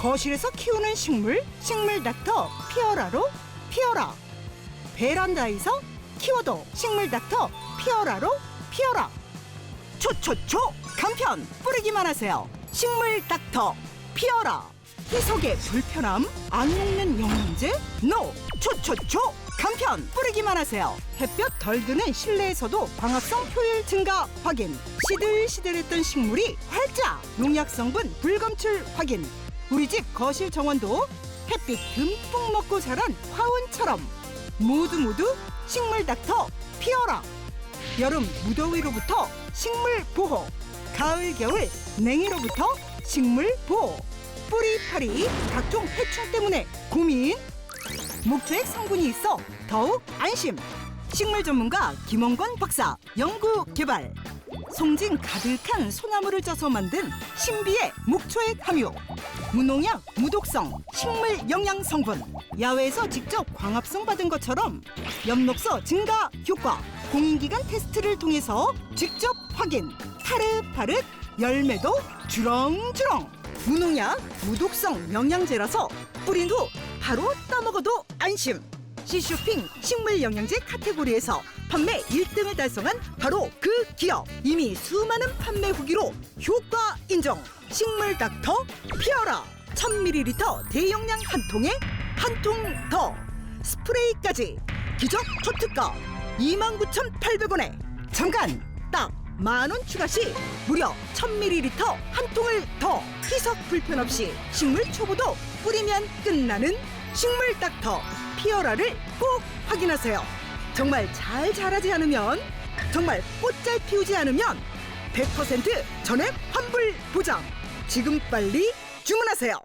거실에서 키우는 식물 식물 닥터 피어라로 피어라. 베란다에서 키워도 식물 닥터 피어라로 피어라. 초초초 간편 뿌리기만 하세요. 식물 닥터 피어라. 희석의 불편함 안 먹는 영양제 노 초초초 간편 뿌리기만 하세요. 햇볕 덜 드는 실내에서도 광합성 효율 증가 확인. 시들시들했던 식물이 활짝 농약 성분 불검출 확인 우리 집 거실 정원도 햇빛 듬뿍 먹고 자란 화원처럼. 모두 모두 식물 닥터 피어라. 여름 무더위로부터 식물 보호. 가을 겨울 냉이로부터 식물 보호. 뿌리 파리 각종 해충 때문에 고민. 목초액 성분이 있어 더욱 안심. 식물 전문가 김원건 박사 연구 개발. 송진 가득한 소나무를 쪄서 만든 신비의 목초액 함유 무농약 무독성 식물 영양 성분. 야외에서 직접 광합성 받은 것처럼 엽록소 증가 효과 공인기관 테스트를 통해서 직접 확인. 파릇파릇 열매도 주렁주렁. 무농약 무독성 영양제라서 뿌린 후 바로 따먹어도 안심. 시쇼핑 식물 영양제 카테고리에서 판매 1등을 달성한 바로 그 기업. 이미 수많은 판매 후기로 효과 인정 식물 닥터 피어라. 1000ml 대용량 한 통에 한 통 더. 스프레이까지. 기적 초특가 29,800원에. 잠깐! 딱! 만 원 추가 시 무려 1000ml 한 통을 더. 희석 불편 없이 식물 초보도 뿌리면 끝나는 식물 닥터 피어라를 꼭 확인하세요. 정말 잘 자라지 않으면 정말 꽃잘 피우지 않으면 100% 전액 환불 보장. 지금 빨리 주문하세요.